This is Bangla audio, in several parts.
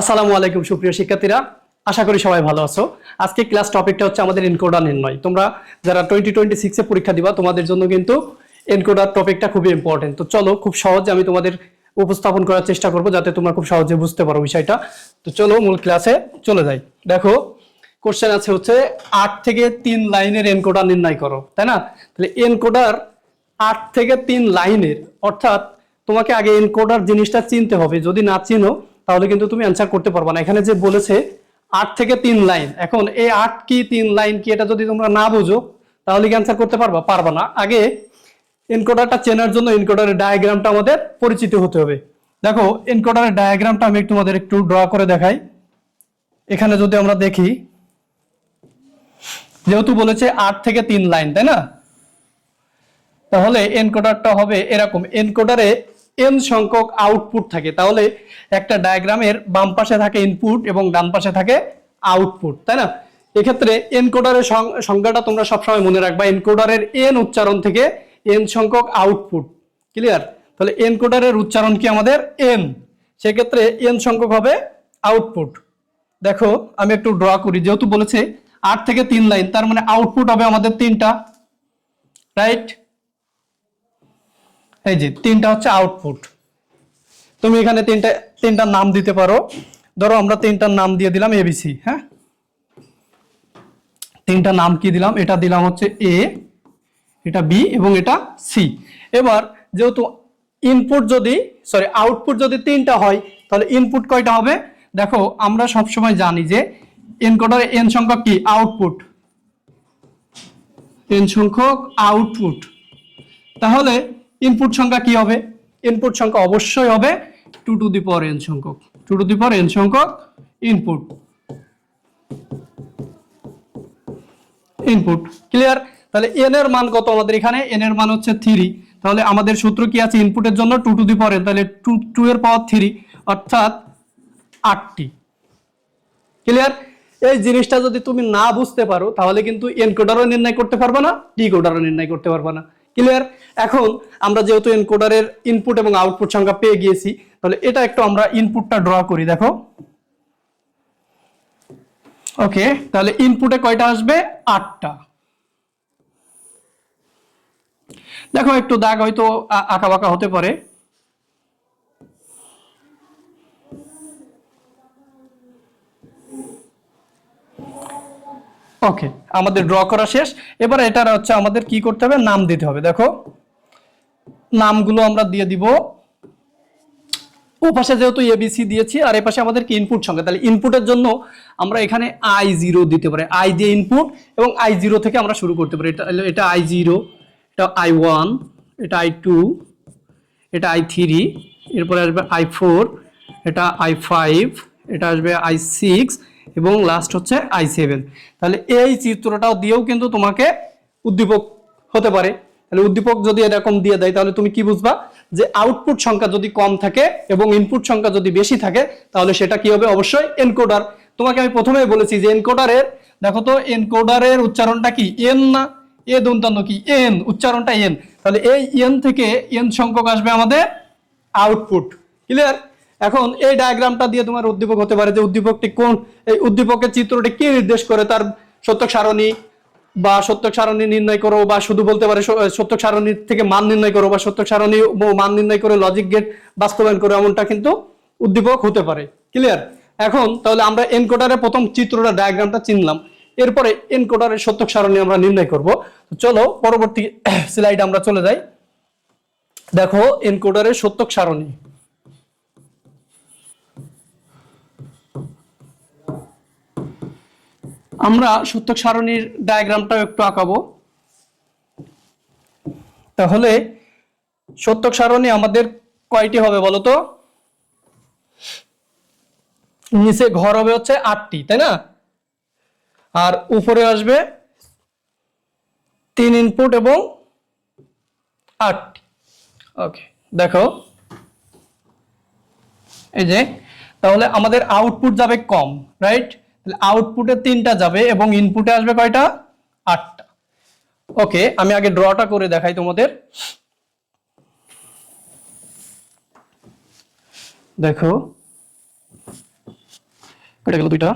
আসসালামু আলাইকুম, সুপ্রিয় শিক্ষার্থীরা। আশা করি সবাই ভালো আছো। আজকে ক্লাস টপিকটা হচ্ছে আমাদের এনকোডার নির্ণয়। তোমরা যারা টোয়েন্টি টোয়েন্টি সিক্সে পরীক্ষা দিবা, তোমাদের জন্য কিন্তু এনকোডার টপিকটা খুবই ইম্পর্টেন্ট তো চলো, খুব সহজে আমি তোমাদের উপস্থাপন করার চেষ্টা করব, যাতে তোমরা খুব সহজে বুঝতে পারো বিষয়টা। তো চলো, মূল ক্লাসে চলে যাই। দেখো কোশ্চেন আছে হচ্ছে আট থেকে তিন লাইনের এনকোডার নির্ণয় করো, তাই না? তাহলে এনকোডার আট থেকে তিন লাইনের, অর্থাৎ তোমাকে আগে এনকোডার জিনিসটা চিনতে হবে। যদি না চিনো তাহলে কিন্তু তুমি অ্যান্সার করতে পারবে না। এখানে যে বলেছে আট থেকে তিন লাইন এখন এই আট কি, তিন লাইন কি এটা যদি তোমরা না বুঝো, তাহলে কি অ্যান্সার করতে পারবা? পারবা না। আগে এনকোডারটা চেনার জন্য এনকোডারের ডায়াগ্রামটা আমাদের পরিচিত হতে হবে। দেখো এনকোডারের ডায়াগ্রামটা আমি তোমাদের একটু ড্র করে দেখাই। এখানে যদি আমরা দেখি, যেহেতু বলেছে আট থেকে তিন লাইন তাই না? তাহলে এনকোডারটা হবে এরকম। এনকোডারে এন সংখ্যক আউটপুট থাকে। তাহলে একটা ডায়াগ্রামের বাম পাশে থাকে ইনপুট এবং ডান পাশে থাকে আউটপুট তাই না? এক্ষেত্রে এনকোডারের সং- সংজ্ঞাটা তোমরা সবসময় মনে রাখবা। এনকোডারের এন উচ্চারণ থেকে এন সংখ্যক আউটপুট ক্লিয়ার তাহলে এনকোডারের উচ্চারণ কি আমাদের? এন সেক্ষেত্রে এন সংখ্যক হবে আউটপুট দেখো, আমি একটু ড্র করি। যেহেতু বলেছে আট থেকে তিন লাইন, তার মানে আউটপুট হবে আমাদের তিনটা রাইট এই যে, তিনটা হচ্ছে আউটপুট তুমি এখানে তিনটা তিনটা নাম দিতে পারো। ধরো আমরা তিনটার নাম দিয়ে দিলাম এবিসি হ্যাঁ? তিনটা নাম কি দিলাম? এটা দিলাম হচ্ছে এ এটা বি এবং এটা সি এবার যেহেতু ইনপুট যদি সরি আউটপুট যদি তিনটা হয়, তাহলে ইনপুট কয়টা হবে? দেখো, আমরা সবসময় জানি যে এনকোডারে এন সংখ্যক কি? আউটপুট এন সংখ্যক আউটপুট তাহলে ইনপুট সংখ্যা কি হবে? ইনপুট সংখ্যা অবশ্যই হবে two to the power N সংখ্যক। Two to the power N সংখ্যক ইনপুট ইনপুট ক্লিয়ার তাহলে এন এর মান কত আমাদের এখানে? এন এর মান হচ্ছে থ্রি তাহলে আমাদের সূত্র কি আছে ইনপুটের জন্য? Two to the power N তাহলে টু টু এর পাওয়ার থ্রি অর্থাৎ আটটি। ক্লিয়ার এই জিনিসটা যদি তুমি না বুঝতে পারো, তাহলে কিন্তু এনকোডারও নির্ণয় করতে পারবে না ডিকোডারও নির্ণয় করতে পারবে না। ক্লিয়ার এখন আমরা যেহেতু এনকোডারের ইনপুট এবং আউটপুট সংখ্যা পেয়ে গিয়েছি, তাহলে এটা একটু আমরা ইনপুটটা ড্র করি, দেখো। ওকে তাহলে ইনপুটে কয়টা আসবে? আটটা। দেখো, একটু দাগ হয়তো আঁকা বাঁকা হতে পারে। ওকে আমাদের ড্র করা শেষ। এবার এটার হচ্ছে আমাদের কি করতে হবে? নাম দিতে হবে। দেখো, নামগুলো আমরা দিয়ে দিব। ও পাশে যেহেতু এবিসি দিয়েছি, আর এ পাশে আমাদের কি ইনপুট সংখ্যা? তাহলে ইনপুটের জন্য আমরা এখানে আই জিরো দিতে পারি। আই দিয়ে ইনপুট এবং আই জিরো থেকে আমরা শুরু করতে পারি। এটা এটা আই জিরো এটা আই ওয়ান এটা আই টু এটা আই থ্রি এরপরে আসবে আই ফোর এটা আই ফাইভ এটা আসবে আই সিক্স এবং লাস্ট হচ্ছে আই সেভেন তাহলে এই চিত্রটাও দিয়েও কিন্তু তোমাকে উদ্দীপক হতে পারে। তাহলে উদ্দীপক যদি এরকম দিয়ে দেয়, তাহলে তুমি কি বুঝবা? যে আউটপুট সংখ্যা যদি কম থাকে এবং ইনপুট সংখ্যা যদি বেশি থাকে, তাহলে সেটা কি হবে? অবশ্যই এনকোডার তোমাকে আমি প্রথমেই বলেছি যে এনকোডারের দেখো তো এনকোডারের উচ্চারণটা কি? এন না? এ দন্তান্ন কি? এন উচ্চারণটা এন তাহলে এই এন থেকে এন সংখ্যক আসবে আমাদের আউটপুট ক্লিয়ার এখন এই ডায়াগ্রামটা দিয়ে তোমার উদ্দীপক হতে পারে যে উদ্দীপকটি কোন, এই উদ্দীপকের চিত্রটি কি নির্দেশ করে? তার সত্যক সারণী বা সত্যক সারণী নির্ণয় করো বা শুধু বলতে পারে সত্যক সারণী থেকে মান নির্ণয় করো বা সত্যক সারণী মান নির্ণয় করে লজিক গেট বাস্তবায়ন করো, এমনটা কিন্তু উদ্দীপক হতে পারে। ক্লিয়ার এখন তাহলে আমরা এনকোডারের প্রথম চিত্রটা ডায়াগ্রামটা চিনলাম। এরপরে এনকোডারের সত্যক সারণী আমরা নির্ণয় করব। চলো পরবর্তী স্লাইড আমরা চলে যাই। দেখো এনকোডারের সত্যক সারণী। আমরা সত্যক সারণীর ডায়াগ্রামটাও একটু আঁকাবো। তাহলে সত্যক সারণী আমাদের কয়টি হবে বলো তো নিচে ঘর হবে হচ্ছে আটটি, তাই না? আর উপরে আসবে তিন ইনপুট এবং আটটি। ওকে দেখো। এই যে, তাহলে আমাদের আউটপুট যাবে কম রাইট তাহলে আউটপুটে তিনটা যাবে এবং ইনপুটে আসবে কয়টা? আটটা। ওকে আমি আগে ড্রটা করে দেখাই তোমাদের। দেখো। কেটে গেল দুইটা।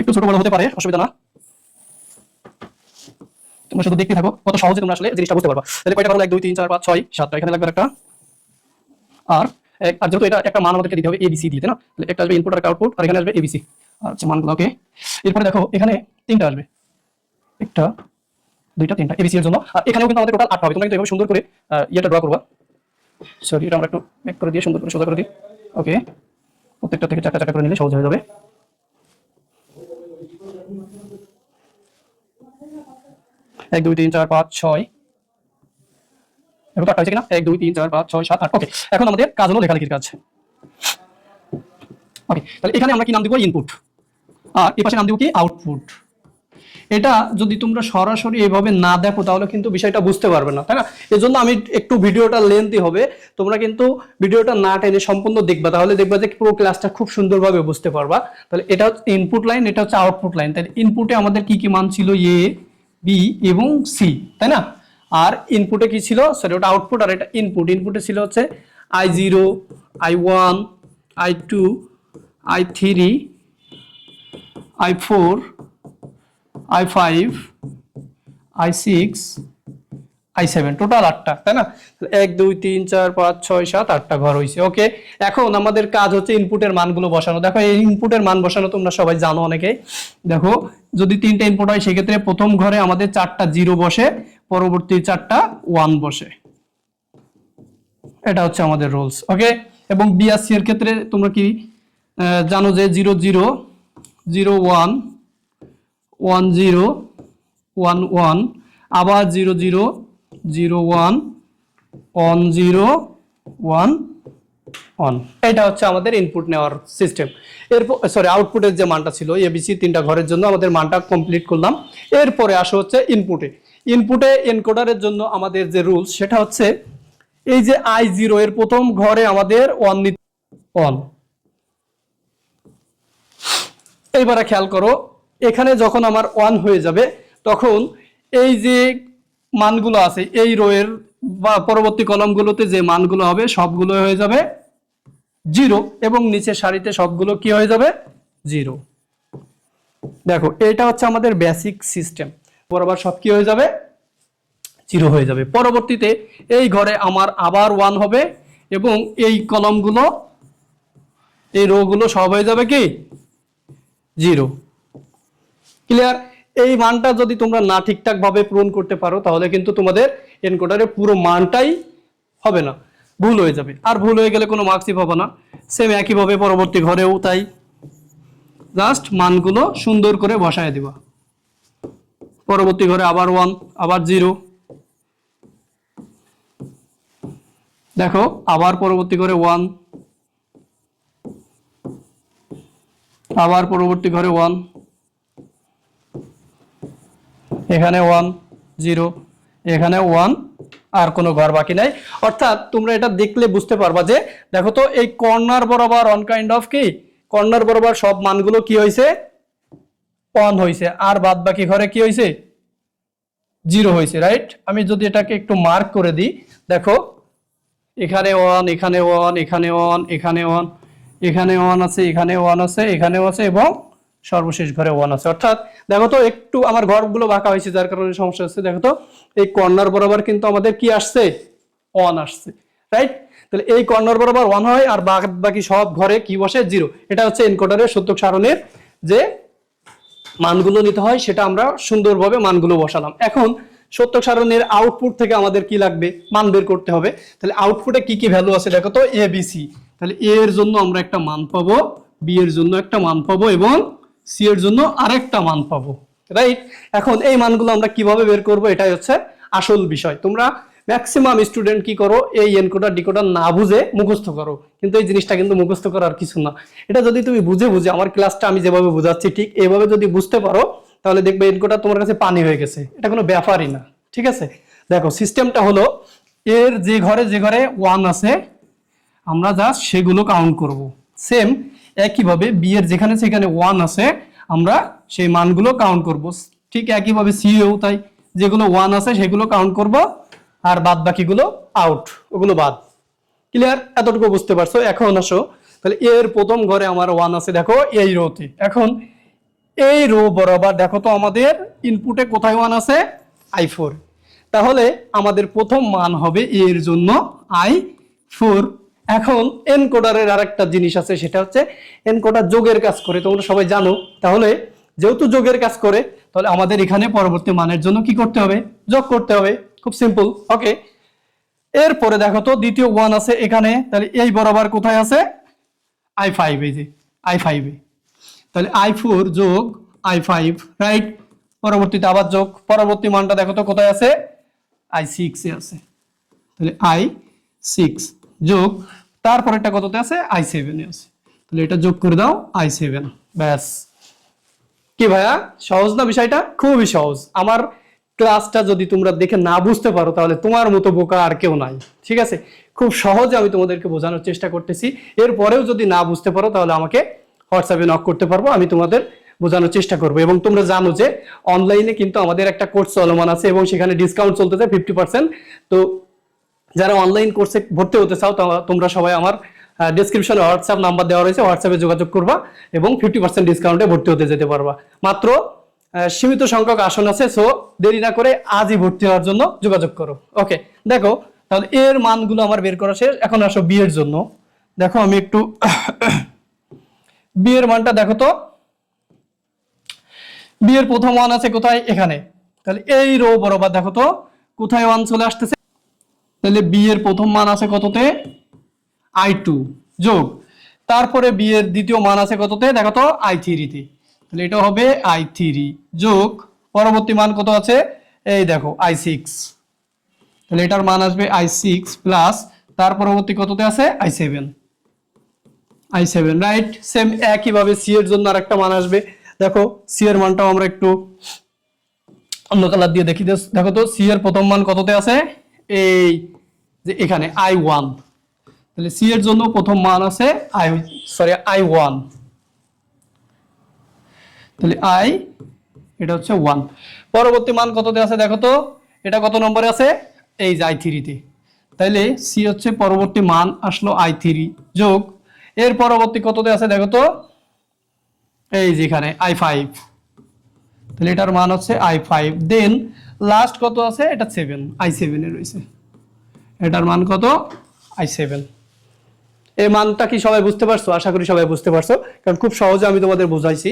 একটু ছোট বড় হতে পারে, অসুবিধা না। তোমরা শুধু দেখতে থাকো, কত সহজে তোমরা আসলে জিনিসটা বুঝতে পারবা। তাহলে কয়টা পারো এক, দুই, তিন, চার, পাঁচ, ছয়, সাতটা। এখানে লাগবে একটা। আর আর যেহেতু এটা একটা মান আমাদেরকে দিতে হবে এবিসি দিতে না? তাহলে একটা আসবে ইনপুট আর আউটপুট আর এখানে আসবে এবিসি আর হচ্ছে মানগুলো ওকে এরপরে দেখো, এখানে তিনটা আসবে। একটা, দুইটা, তিনটা এবিসি এর জন্য। আর এখানেও কিন্তু আমাদের টোটাল আটটা হবে। তোমরা কিন্তু এভাবে সুন্দর করে ইয়েটা ড্র করবা। সরি এটা আমরা একটু মেক করে দিয়ে সুন্দর করে সোজা করে দিই। ওকে প্রত্যেকটা থেকে চারটা চারটা করে নিলে সহজ হয়ে যাবে। এক, দুই, তিন, চার, পাঁচ, ছয় এখন তো আটটা হয়েছে কিনা? এক, দুই, তিন, চার, পাঁচ, ছয়, সাত, আট। ওকে এখন আমাদের কাজ হলো লেখালেখির কাজ। ওকে তাহলে এখানে আমরা কি নাম দিব? ইনপুট আর এই পাশে নাম দিব কি? আউটপুট এটা যদি তোমরা সরাসরি এভাবে না দেখো, তাহলে কিন্তু বিষয়টা বুঝতে পারবে না, তাই না? এই জন্য আমি একটু ভিডিওটা লেন্থি হবে। তোমরা কিন্তু ভিডিওটা না টেনে সম্পূর্ণ দেখবা, তাহলে দেখবা যে পুরো ক্লাসটা খুব সুন্দরভাবে বুঝতে পারবা। তাহলে এটা হচ্ছে ইনপুট লাইন এটা হচ্ছে আউটপুট লাইন তাহলে ইনপুটে আমাদের কি কি মান ছিল? এ বি এবং সি তাই না? আর ইনপুটে কি ছিল? সরি ওটা আউটপুট আর এটা ইনপুট ইনপুটে ছিল হচ্ছে I zero I one I two I three I four I five I six I seven total আটটা, তাই না? এক, দুই, তিন, চার, পাঁচ, ছয়, সাত, আটটা ঘর হয়েছে ওকে এখন আমাদের কাজ হচ্ছে ইনপুটের মানগুলো বসানো। দেখো, এই ইনপুটের মান বসানো তোমরা সবাই জানো অনেকে দেখো, যদি তিনটা ইনপুট হয়, সেক্ষেত্রে প্রথম ঘরে আমাদের চারটা জিরো বসে। পরবর্তী চারটা ওয়ান বসে। এটা হচ্ছে আমাদের রুলস ওকে এবং বিআরসি এর ক্ষেত্রে তোমরা কি জানো যে zero zero zero one one zero one one আবার zero zero zero one one zero one one এটা হচ্ছে আমাদের ইনপুট নেওয়ার সিস্টেম এরপর সরি আউটপুটের যে মানটা ছিল এবিসি তিনটা ঘরের জন্য আমাদের মানটা কমপ্লিট করলাম। এরপরে আসা হচ্ছে ইনপুটে ইনপুটে এনকোডারের জন্য আমাদের যে রুলস সেটা হচ্ছে এই যে আই জিরো এর প্রথম ঘরে আমাদের ওয়ান নিতে ওয়ান এইবারে খেয়াল করো, এখানে যখন আমার ওয়ান হয়ে যাবে, তখন এই যে মানগুলো আছে, এই রোয়ের বা পরবর্তী কলমগুলোতে যে মানগুলো হবে, সবগুলো হয়ে যাবে জিরো এবং নিচে সারিতে সবগুলো কি হয়ে যাবে? জিরো দেখো, এটা হচ্ছে আমাদের বেসিক সিস্টেম বরাবর সব কি হয়ে যাবে? জিরো হয়ে যাবে। পরবর্তীতে এই ঘরে আমার আবার ওয়ান হবে এবং এই কলমগুলো, এই রোগুলো সব হয়ে যাবে কি? জিরো। ক্লিয়ার এই মানটা যদি তোমরা না ঠিকঠাক ভাবে পূরণ করতে পারো, তাহলে কিন্তু তোমাদের এনকোডারের পুরো মানটাই হবে না। ভুল হয়ে যাবে। আর ভুল হয়ে গেলে কোনো মার্কসই পাবো না। সেম একইভাবে পরবর্তী ঘরেও তাই। জাস্ট মানগুলো সুন্দর করে বসায় দিবা। পরবর্তী ঘরে আবার ওয়ান আবার জিরো দেখো, আবার পরবর্তী ঘরে ওয়ান আবার পরবর্তী ঘরে ওয়ান এখানে ওয়ান জিরো এখানে ওয়ান আর কোনো ঘর বাকি নাই। অর্থাৎ তোমরা এটা দেখলে বুঝতে পারবা যে, দেখো তো, এই কর্নার বরাবর অন কাইন্ড অফ কি? কর্নার বরাবর সব মানগুলো কি হয়েছে অন হয়েছে আর বাদ বাকি ঘরে কি হয়েছে জিরো হয়েছে রাইট আমি যদি এটাকে একটু মার্ক করে দিই, দেখো, এখানে ওয়ান এখানে ওয়ান এখানে ওয়ান এখানে ওয়ান এখানে ওয়ান আছে, এখানে ওয়ান আছে এখানেও আছে, এবং সর্বশেষ ঘরে ওয়ান আছে। অর্থাৎ, দেখো তো, একটু আমার ঘরগুলো বাঁকা হয়েছে, যার কারণে সমস্যা হচ্ছে। দেখো তো, এই কর্নার বরাবর কিন্তু আমাদের কি আসছে? ওয়ান আসছে রাইট তাহলে এই কর্নার বরাবর ওয়ান হয়, আর বাকি সব ঘরে কি বসে? জিরো এটা হচ্ছে এনকোডারের সত্যক সারণের যে মানগুলো নিতে হয়, সেটা আমরা সুন্দরভাবে মানগুলো বসালাম। এখন সত্যক সারণের আউটপুট থেকে আমাদের কি লাগবে? মান বের করতে হবে। তাহলে আউটপুটে কি কি ভ্যালু আছে দেখো তো? এ বি সি তাহলে এ এর জন্য আমরা একটা মান পাবো বি এর জন্য একটা মান পাবো এবং সি এর জন্য আরেকটা মান পাবো। রাইট এখন এই মানগুলো আমরা কীভাবে বের করব? এটাই হচ্ছে আসল বিষয়। তোমরা ম্যাক্সিমাম স্টুডেন্ট কি করো, এই এনকোডার ডিকোডার না বুঝে মুখস্থ করো। কিন্তু এই জিনিসটা কিন্তু মুখস্থ করার কিছু না। এটা যদি তুমি বুঝে বুঝে, আমার ক্লাসটা আমি যেভাবে বুঝাচ্ছি ঠিক এইভাবে যদি বুঝতে পারো, তাহলে দেখবে এনকোডার তোমার কাছে পানি হয়ে গেছে। এটা কোনো ব্যাপারই না, ঠিক আছে? দেখো সিস্টেমটা হলো, এর যে ঘরে যে ঘরে ওয়ান আছে, আমরা জাস্ট সেগুলো কাউন্ট করব। সেম একইভাবে বি এর যেখানে সেখানে ওয়ান আছে, আমরা সেই মানগুলো কাউন্ট করব। ঠিক একইভাবে সি এও তাই, যেগুলো ওয়ান আছে সেগুলো কাউন্ট করব। আর বাদ বাকিগুলো আউট ওগুলো বাদ। ক্লিয়ার এতটুকু বুঝতে পারছ? এখন আসো। তাহলে এর প্রথম ঘরে আমার ওয়ান আছে, দেখো, এই রোতে। এখন এই রো বরাবর, দেখো তো আমাদের ইনপুটে কোথায় ওয়ান আছে? আই ফোর তাহলে আমাদের প্রথম মান হবে এর জন্য আই ফোর এখন এনকোডারের আরেকটা জিনিস আছে, সেটা হচ্ছে এনকোডার যোগের কাজ করে। তোমরা সবাই জানো। তাহলে যেহেতু যোগের কাজ করে, তাহলে আমাদের এখানে পরবর্তী মানের জন্য কি করতে হবে? যোগ করতে হবে। খুব সিম্পল ওকে এরপরে দেখো তো দ্বিতীয় ওয়ান আছে এখানে, তাহলে এই বরাবর কোথায় আছে? আই ফাইভ এই যে আই ফাইভে তাহলে আই ফোর যোগ আই ফাইভ রাইট পরবর্তীতে আবার যোগ, পরবর্তী মানটা দেখো তো কোথায় আছে? আই সিক্সে আছে। তাহলে আই সিক্স যোগ, তারপরেরটা কততে আছে? আই সেভেনে আছে। তাহলে এটা যোগ করে দাও আই সেভেন ব্যাস। কি ভাইয়া? সহজ না বিষয়টা? খুবই সহজ। আমার ক্লাসটা যদি তোমরা দেখে না বুঝতে পারো, তাহলে তোমার মতো বোকা আর কেউ নাই। ঠিক আছে? খুব সহজে আমি তোমাদেরকে বোঝানোর চেষ্টা করতেছি। এরপরেও যদি না বুঝতে পারো, তাহলে আমাকে হোয়াটসঅ্যাপে নক করতে পারব। আমি তোমাদের বোঝানোর চেষ্টা করব। এবং তোমরা জানো যে অনলাইনে কিন্তু আমাদের একটা কোর্স চলমান আছে এবং সেখানে ডিসকাউন্ট চলতেছে ফিফটি পার্সেন্ট তো যারা অনলাইন কোর্সে ভর্তি হতে চাও তোমরা সবাই আমার ডিসক্রিপশনে হোয়াটসঅ্যাপ নাম্বার দেওয়া রয়েছে। হোয়াটসঅ্যাপে যোগাযোগ করবা এবং ফিফটি পার্সেন্ট ডিসকাউন্টে ভর্তি হতে যেতে পারবা। মাত্র সীমিত সংখ্যক আসন আছে সো দেরি না করে আজই ভর্তি হওয়ার জন্য যোগাযোগ করো। ওকে দেখো, তাহলে এর মানগুলো আমার বের করা শেষ। এখন আসো বি এর জন্য। দেখো, আমি একটু বি এর মানটা দেখো তো। বি এর প্রথম ওয়ান আছে কোথায়? এখানে। তাহলে এই রো বরাবর দেখো তো, কোথায় ওয়ান চলে আসতেছে? তাহলে বি এর প্রথম মান আছে কততে? আই টু যোগ। তারপরে বি এর দ্বিতীয় মান আছে কততে? দেখো তো আই থ্রিতে তাহলে এটা হবে আই থ্রি যোগ পরবর্তী মান কত আছে? এই দেখো আই সিক্স তাহলে এটার মান আসবে আই সিক্স প্লাস তার পরবর্তী কততে আছে? I seven I seven right same একইভাবে সি এর জন্য আরেকটা মান আসবে। দেখো সি এর মানটাও আমরা একটু অন্য কালার দিয়ে দেখি। দেখো তো সি এর প্রথম মান কততে আছে? এই যে এখানে আই ওয়ান তাহলে সি এর জন্য প্রথম মান আছে আই সরি আই ওয়ান তাহলে আই এটা হচ্ছে ওয়ান পরবর্তী মান কততে আছে দেখো তো? এটা কত নম্বরে আছে? এই যে আই থ্রিতে তাইলে সি হচ্ছে পরবর্তী মান, আসলো আই থ্রি যোগ। এর পরবর্তী কততে আছে দেখো তো? এই যে এখানে আই ফাইভ তাহলে এটার মান হচ্ছে আই ফাইভ দেন লাস্ট কত আছে? এটা সেভেন আই সেভেনে রয়েছে। এটার মান কত? আই সেভেন এই মানটা কি সবাই বুঝতে পারছ? আশা করি সবাই বুঝতে পারছ। কারণ খুব সহজে আমি তোমাদের বুঝাইছি।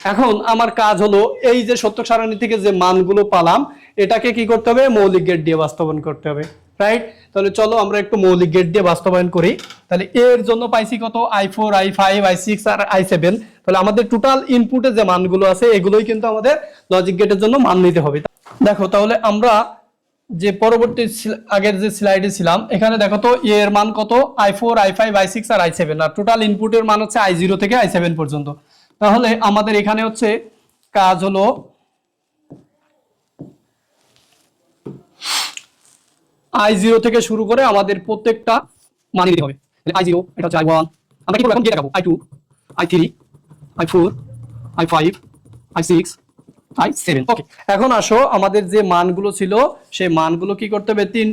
এখন আমার কাজ হলো এই যে সত্য সারণী থেকে যে মানগুলো পালাম, এটাকে কি করতে হবে? মৌলিক গেট দিয়ে বাস্তবায়ন করতে হবে রাইট তাহলে চলো আমরা একটু মৌলিক গেট দিয়ে বাস্তবায়ন করি। তাহলে এর জন্য পাইছি কত? I four I five I six R I seven তাহলে আমাদের টোটাল ইনপুটে যে মানগুলো আছে, এগুলোই কিন্তু আমাদের লজিক গেটের জন্য মান নিতে হবে। দেখো, তাহলে আমরা যে পরবর্তী আগের যে স্লাইডে ছিলাম, এখানে দেখো তো এর মান কত? I four I five I six R I seven আর টোটাল ইনপুটের মান হচ্ছে আই জিরো থেকে আই সেভেন পর্যন্ত। তাহলে আমাদের এখানে হচ্ছে কাজ হলো আই জিরো থেকে শুরু করে আমাদের প্রত্যেকটা মান হবে। আই জিরো এটা হচ্ছে আই ওয়ান আমরা কি করব? এখন দিয়ে দেখাবো। I two I three I four I five I six I seven okay এখন আসো, আমাদের যে মানগুলো ছিল, সেই মানগুলো কি করতে হবে? তিন,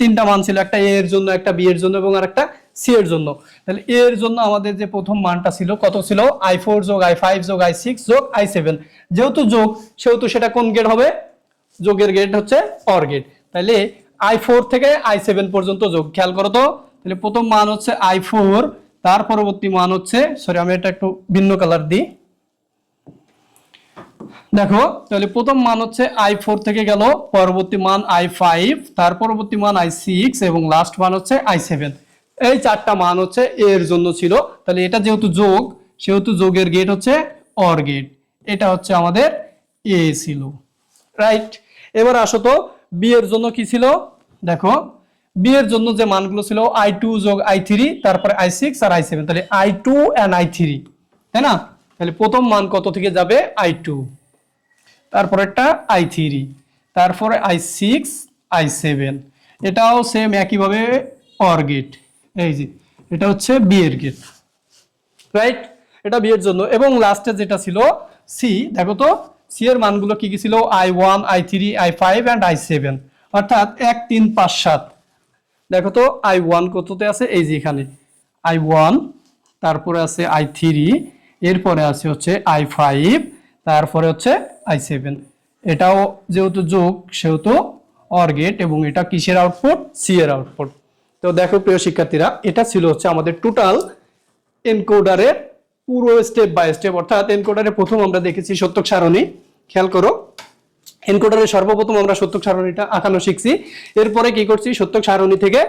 তিনটা মান ছিল, একটা এ এর জন্য, একটা বি এর জন্য, এবং আর একটা সি এর জন্য। তাহলে এ এর জন্য আমাদের যে প্রথম মানটা ছিল, কত ছিল? আই ফোর যোগ আই ফাইভ যোগ আই সিক্স যোগ আই সেভেন যেহেতু যোগ, সেহেতু সেটা কোন গেট হবে? যোগের গেট হচ্ছে অর গেট তাহলে আই ফোর থেকে আই সেভেন পর্যন্ত যোগ। খেয়াল করো তো। তাহলে প্রথম মান হচ্ছে আই ফোর তার পরবর্তী মান হচ্ছে সরি আমি এটা একটু ভিন্ন কালার দিই। দেখো, তাহলে প্রথম মান হচ্ছে আই ফোর থেকে গেল, পরবর্তী মান আই ফাইভ তার পরবর্তী মান আই সিক্স এবং লাস্ট মান হচ্ছে আই সেভেন এই চারটা মান হচ্ছে এর জন্য ছিল। তাহলে এটা যেহেতু যোগ, সেহেতু যোগের গেট হচ্ছে অর গেট এটা হচ্ছে আমাদের এ ছিল। রাইট এবার আসো তো বি এর জন্য কি ছিল? দেখো বি এর জন্য যে মানগুলো ছিল আই টু যোগ আই থ্রি তারপরে আই সিক্স আর আই সেভেন তাহলে I two and I three তাই না? তাহলে প্রথম মান কত থেকে যাবে? আই টু তারপরেরটা আই থ্রি তারপরে আই সিক্স আই সেভেন এটাও সেম একইভাবে অর গেট এই যে, এটা হচ্ছে বি এর গেট রাইট এটা বি এর জন্য। এবং লাস্টে যেটা ছিল সি দেখো তো সি এর মানগুলো কি কি ছিল? I one I three I five and I seven অর্থাৎ এক, তিন, পাঁচ, সাত। দেখো তো আই ওয়ান কততে আছে? এই যে এখানে। আই ওয়ান তারপরে আছে আই থ্রি এরপরে আছে হচ্ছে আই ফাইভ তারপরে হচ্ছে আই সেভেন এটাও যেহেতু যোগ, সেহেতু অর গেট এবং এটা কিসের আউটপুট সি এর আউটপুট তো দেখো প্রিয় শিক্ষার্থীরা, এটা ছিল হচ্ছে আমাদের টোটাল এনকোডারের পুরো স্টেপ বাই স্টেপ অর্থাৎ এনকোডারে প্রথম আমরা দেখেছি সত্যক সারণী। খেয়াল করো এনকোডারে সর্বপ্রথম আমরা সত্যক সারণীটা আঁকানো শিখছি। এরপরে কি করছি? সত্যক সারণী থেকে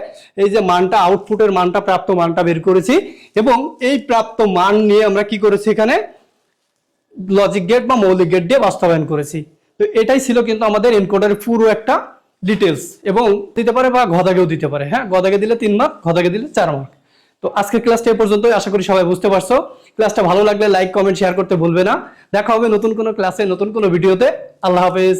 এই যে মানটা আউটপুটের মানটা, প্রাপ্ত মানটা বের করেছি এবং এই প্রাপ্ত মান নিয়ে আমরা কি করেছি এখানে? লজিক গেট বা মৌলিক গেট দিয়ে বাস্তবায়ন করেছি। তো এটাই ছিল কিন্তু আমাদের এনকোডারের পুরো একটা ডিটেলস এবং দিতে পারে বা গদাগেও দিতে পারে। হ্যাঁ গদাগে দিলে তিন মার্ক গদাগে দিলে চার মার্ক তো আজকের ক্লাসটা এ পর্যন্তই। আশা করি সবাই বুঝতে পারছ। ক্লাসটা ভালো লাগলে লাইক কমেন্ট শেয়ার করতে ভুলবে না। দেখা হবে নতুন কোনো ক্লাসে নতুন কোনো ভিডিওতে আল্লাহ হাফেজ।